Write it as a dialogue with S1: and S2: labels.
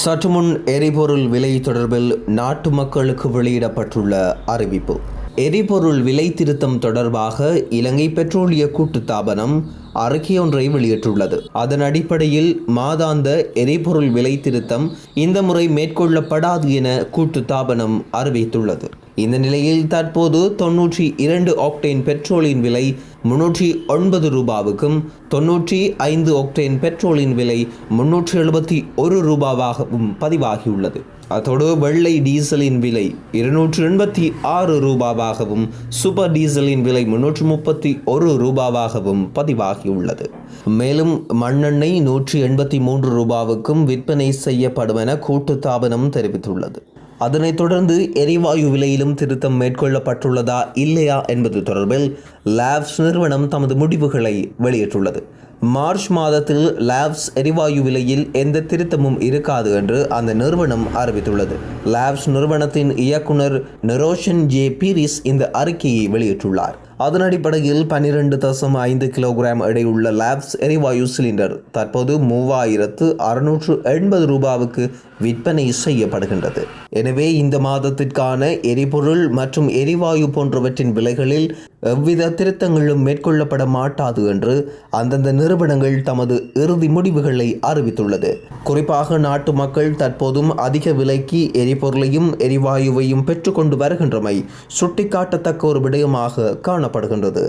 S1: சற்றுமுன் எரிபொருள் விலை தொடர்பில் நாட்டு மக்களுக்கு வெளியிடப்பட்டுள்ள அறிவிப்பு. எரிபொருள் விலை திருத்தம் தொடர்பாக இலங்கை பெட்ரோலிய கூட்டுத்தாபனம் அறிக்கையொன்றை வெளியிட்டுள்ளது. அதன் அடிப்படையில் மாதாந்த எரிபொருள் விலை திருத்தம் இந்த முறை மேற்கொள்ளப்படாது என கூட்டுத்தாபனம் அறிவித்துள்ளது. இந்த நிலையில் தற்போது தொன்னூற்றி இரண்டு ஆக்டேன் பெட்ரோலின் விலை முன்னூற்றி ஒன்பது ரூபாவுக்கும் தொன்னூற்றி ஐந்து ஆக்டேன் பெட்ரோலின் விலை முன்னூற்றி எழுபத்தி ஒரு ரூபாவாகவும் பதிவாகியுள்ளது. அதோடு வெள்ளை டீசலின் விலை இருநூற்று எண்பத்தி ஆறு ரூபாவாகவும் சூப்பர் டீசலின் விலை முன்னூற்று முப்பத்தி ஒரு ரூபாவாகவும் பதிவாகியுள்ளது. மேலும் மண்ணெண்ணெய் நூற்றி எண்பத்தி மூன்று ரூபாவுக்கும் விற்பனை செய்யப்படும் என கூட்டுத்தாபனம் தெரிவித்துள்ளது. அதனைத் தொடர்ந்து எரிவாயு விலையிலும் திருத்தம் மேற்கொள்ளப்பட்டுள்ளதா இல்லையா என்பது தொடர்பில் லேப்ஸ் நிறுவனம் தமது முடிவுகளை வெளியிட்டுள்ளது. மார்ச் மாதத்தில் லேப்ஸ் எரிவாயு விலையில் எந்த திருத்தமும் இருக்காது என்று அந்த நிறுவனம் அறிவித்துள்ளது. லேப்ஸ் நிறுவனத்தின் இயக்குனர் நெரோஷன் ஜே பீரிஸ் இந்த அறிக்கையை வெளியிட்டுள்ளார். அதன் அடிப்படையில் பன்னிரண்டு தசம் ஐந்து கிலோகிராம் எடையுள்ள லேப்ஸ் எரிவாயு சிலிண்டர் தற்போது மூவாயிரத்து அறுநூற்று எண்பது ரூபாவுக்கு விற்பனை செய்யப்படுகின்றது. எனவே இந்த மாதத்திற்கான எரிபொருள் மற்றும் எரிவாயு போன்றவற்றின் விலைகளில் எவ்வித திருத்தங்களும் மேற்கொள்ளப்பட மாட்டாது என்று அந்தந்த நிறுவனங்கள் தமது இறுதி முடிவுகளை அறிவித்துள்ளது. குறிப்பாக நாட்டு மக்கள் தற்போதும் அதிக விலைக்கு எரிபொருளையும் எரிவாயுவையும் பெற்றுக்கொண்டு வருகின்றமை சுட்டிக்காட்டத்தக்க ஒரு விடயமாக காணப்படுகின்றது.